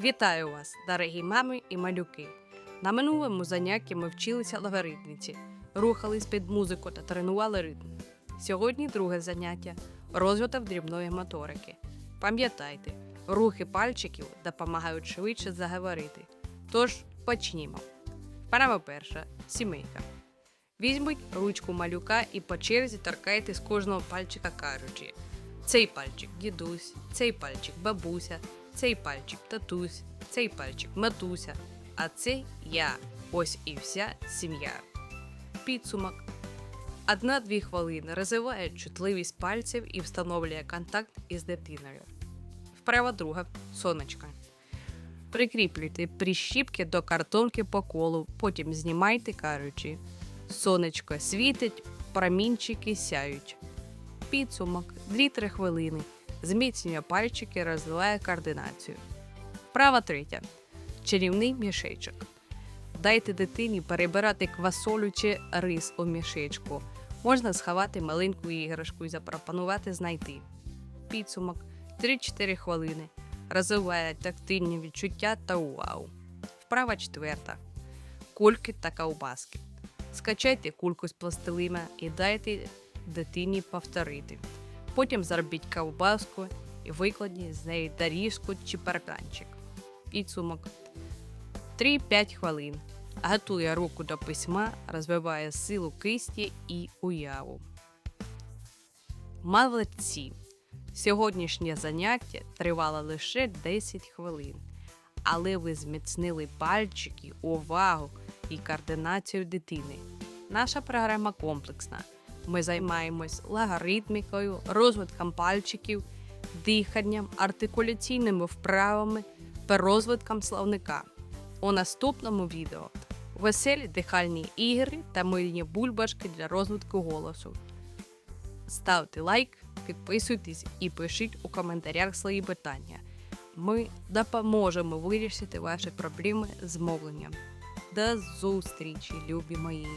Вітаю вас, дорогі мами і малюки. На минулому занятті ми вчилися логаритміці, рухались під музику та тренували ритм. Сьогодні друге заняття розвиток дрібної моторики. Пам'ятайте, рухи пальчиків допомагають швидше заговорити. Тож почнімо. Вправа перша сімейка. Візьміть ручку малюка і по черзі торкайте з кожного пальчика кажучи. Цей пальчик дідусь, цей пальчик бабуся, цей пальчик татусь, цей пальчик матуся, а цей я. Ось і вся сім'я. Підсумок. Одна-дві хвилини розвиває чутливість пальців і встановлює контакт із дитиною. Вправа друга сонечка. Прикріплюйте прищіпки до картонки по колу, потім знімайте кажучи. Сонечко світить, промінчики сяють. Підсумок 2-3 хвилини. Зміцнює пальчики, розвиває координацію. Вправа третя. Чарівний мішечок. Дайте дитині перебирати квасолю чи рис у мішечку. Можна сховати маленьку іграшку і запропонувати знайти. Підсумок 3-4 хвилини. Розвиває тактильні відчуття та увагу. Вправа четверта. Кульки та ковбаски. Скачайте кульку з пластилина і дайте дитині повторити. Потім зробіть ковбаску і викладіть з неї доріжку чи парканчик. Підсумок 3-5 хвилин. Готує руку до письма, розвиває силу кисті і уяву. Молодці! Сьогоднішнє заняття тривало лише 10 хвилин, але ви зміцнили пальчики, увагу і координацію дитини. Наша програма комплексна. Ми займаємось логаритмікою, розвитком пальчиків, диханням, артикуляційними вправами та розвитком словника. У наступному відео веселі дихальні ігри та мильні бульбашки для розвитку голосу. Ставте лайк, підписуйтесь і пишіть у коментарях свої питання. Ми допоможемо вирішити ваші проблеми з мовленням. До зустрічі, любі мої!